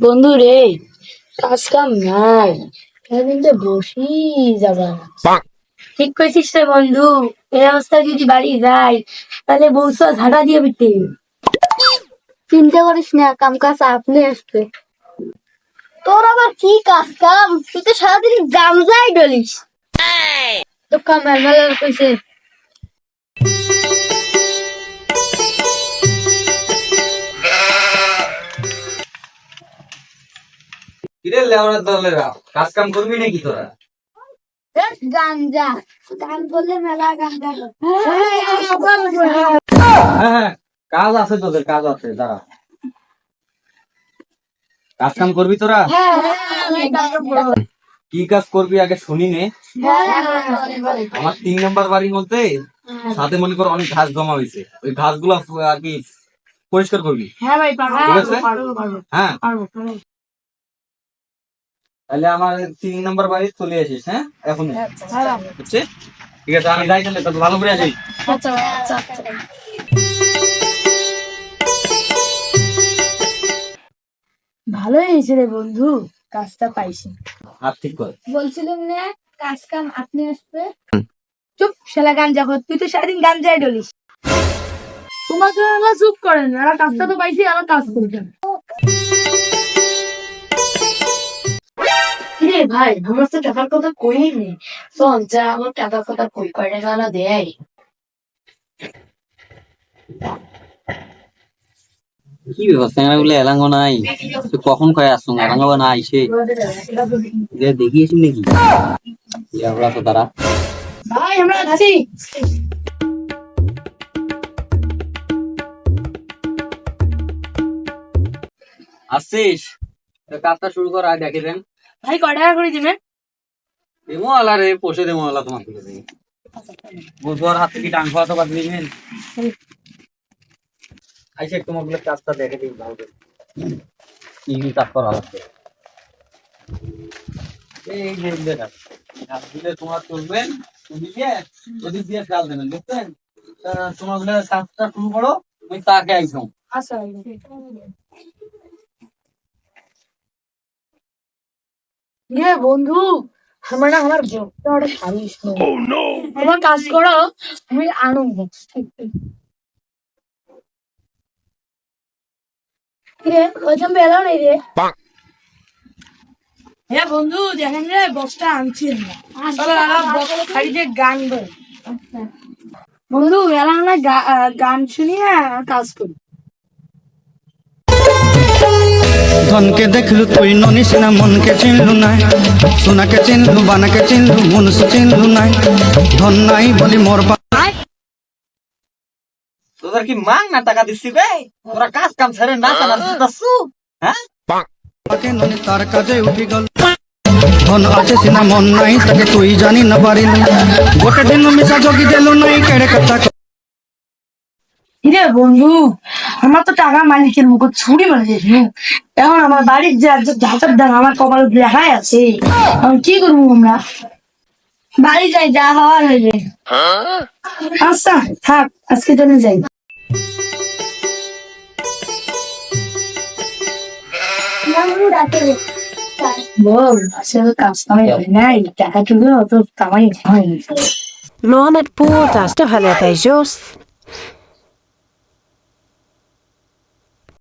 বন্ধু রে কাজ কাম নাই। সারাদিন তো বসি যাবা ঠিক করেছিস রে বন্ধু এই অবস্থায় যদি বাড়ি যাই তাহলে বউসা ঝাড়া দিয়ে বিতে চিন্তা করিস না কাম কাজ আপনি আসবে। তোর আবার কি কাজ কাম? তুই তো সারাদিন গামজাই ডলিস তো কাম মেলা কইছে লেওয়ার দলেরা কাজ কাম করবি নাকি তোরা? গাঞ্জা। গান বললে মেলা গাঞ্জা হ্যাঁ। হ্যাঁ কাজ আছে তোদের কাজ আছে দাঁড়া। কাজ কাম করবি তোরা? কি কাজ করবি আগে শুনি নে। আমার তিন নম্বর বাড়ির মধ্যে সাথে মনে কর অনেক ঘাস জমা হয়েছে। ওই ঘাসগুলো আর কি পরিষ্কার করবি? হ্যাঁ ভাই ঠিক আছে? হ্যাঁ। তাহলে আমার তিন নম্বর বাড়ি চলে আসিস হ্যাঁ? এখন হ্যাঁ ঠিক আছে আমি যাই তাহলে ভালো করে আসি আচ্ছা আচ্ছা আচ্ছা। হয়েছে রে বন্ধু কাজটা পাইছি। হাত ঠিক কর। বলছিলাম না কাজ কাম আপনি আসবে চুপ শালা গাঞ্জা কর তুই তো সারাদিন গাঞ্জাই ডলিস। তোমাকে চুপ করেন আর কাজটা তো পাইছি আর কাজ করবেন ভাই আমার তো টাকার কথা কই নি। শোন যা আমার টাকার কথা কই কয় টাকা না দেয়। কি ব্যবস্থা এগুলো এলাঙ্গ নাই। কখন কয়ে আসুন এলাঙ্গ না আইসে যে দেখিয়েছি নাকি। তো তারা। ভাই আমরা আছি। আসছিস তো কাজটা শুরু কর দেখে দেন। ভাই কয় টাকা করে দিবেন? দেবো আলা রে পোষে দেবো আলা তোমার থেকে দেবো বুধবার হাত থেকে ডাং খাওয়া তো বাদ দিবেন আইসে তোমারগুলো কাজটা দেখে দিই ভালো করে। কি কি কাজ করা লাগবে এই যে। কাজ। দিলে তোমার চলবেন ওদিকে ওদিক দিয়ে ডাল দেবেন বুঝছেন? তোমারগুলো কাজটা শুরু করো আমি তাকে আইসাম। আচ্ছা ইয়ে বন্ধু। আমার ওটা খালিস আমার কাজ করো আমি আনন্দ রে ওইখান বেলাও নেই রে? হ্যাঁ বন্ধু দেখেন রে বক্সটা আনছি খালিতে গান বল বন্ধু এলা না গা- গান শুনি না কাজ করি। ধনকে দেখলু তুই ননিস না মনকে চিনলু নাই। সোনাকে চিনলু বানাকে চিনলু মনুষ চিনলু নাই। ধন নাই বলি মোর তোদের কি মাং না টাকা দিচ্ছি বে? তোরা কাজ কাম ছেড়ে না দিতাছু হ্যাঁ? ননি তার কাজে উঠি গল। ধন আছে সিনা মন নাই তাকে তুই জানি না পারিলি। গোটে দিন মিশা জগি দেলু নাই কেড়ে কথা রে বন্ধু আমার তো টাকা মালিকের মুখে ছুরি মারা গেছিল এখন আমার বাড়ির যে ঝাঁচার দাম আমার কপাল লেখাই আছে। কি করব আমরা? বাড়ি যাই যা হওয়ার হইবে। আচ্ছা থাক আজকে জন্য যাই। বল আসলে হয় হয় på, där står höll jag dig just.